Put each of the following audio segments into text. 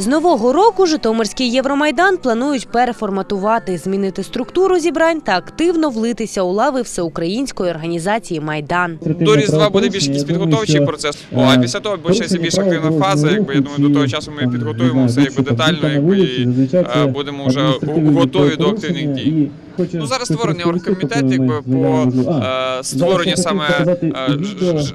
З нового року Житомирський Євромайдан планують переформатувати, змінити структуру зібрань та активно влитися у лави всеукраїнської організації Майдан. До Різдва буде більш якийсь підготовчий процес. О, а після того почнеться більш активна фаза. Якби я думаю, до того часу ми підготуємо все якби детально, якби і е, будемо вже готові до активних дій. Ну зараз створений оргкомітет, якби по е, створенню саме е,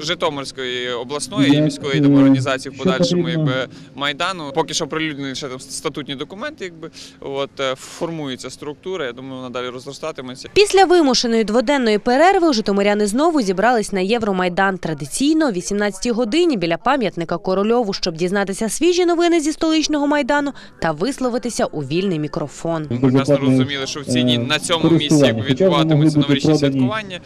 Житомирської обласної і міської там, організації в подальшому, якби майдану. Поки що прилюднені ще там статутні документи, якби от е, формується структура. Я думаю, вона далі розростатиметься. Після вимушеної дводенної перерви житомиряни знову зібрались на Євромайдан традиційно о 18-й годині біля пам'ятника Корольову, щоб дізнатися свіжі новини зі столичного майдану та висловитися у вільний мікрофон. Ми прекрасно розуміли, що в ці дні на цьому місці якби відбуватимуться новорічні святкування,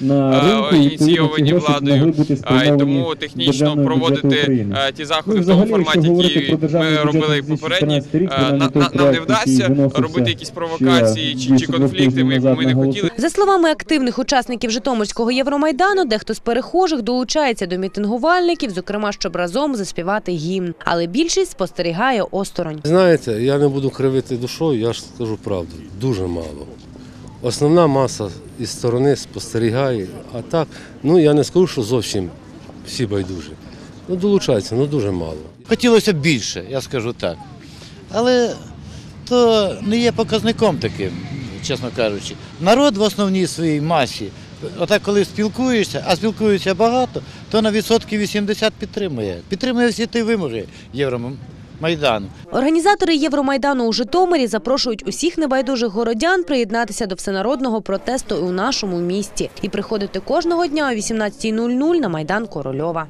ініційовані владою. А і тому технічно проводити ті заходи в тому форматі, які ми робили попередні, на- на- нам не вдасться робити якісь провокації чи, чи конфлікти, які ми не хотіли. За словами активних учасників Житомирського Євромайдану, дехто з перехожих долучається до мітингувальників, зокрема, щоб разом заспівати гімн. Але більшість спостерігає осторонь. Знаєте, я не буду кривити душою, я ж скажу правду, дуже мало. Основна маса із сторони спостерігає, а так, ну я не скажу, що зовсім всі байдужі. Ну, долучаються, ну дуже мало. Хотілося б більше, я скажу так. Але то не є показником таким, чесно кажучи. Народ в основній своїй масі, отак коли спілкуєшся, а спілкуються багато, то на відсотки 80 підтримує. Підтримує всі ті вимоги Євромайдану. Організатори Євромайдану у Житомирі запрошують усіх небайдужих городян приєднатися до всенародного протесту у нашому місті і приходити кожного дня о 18.00 на майдан Корольова.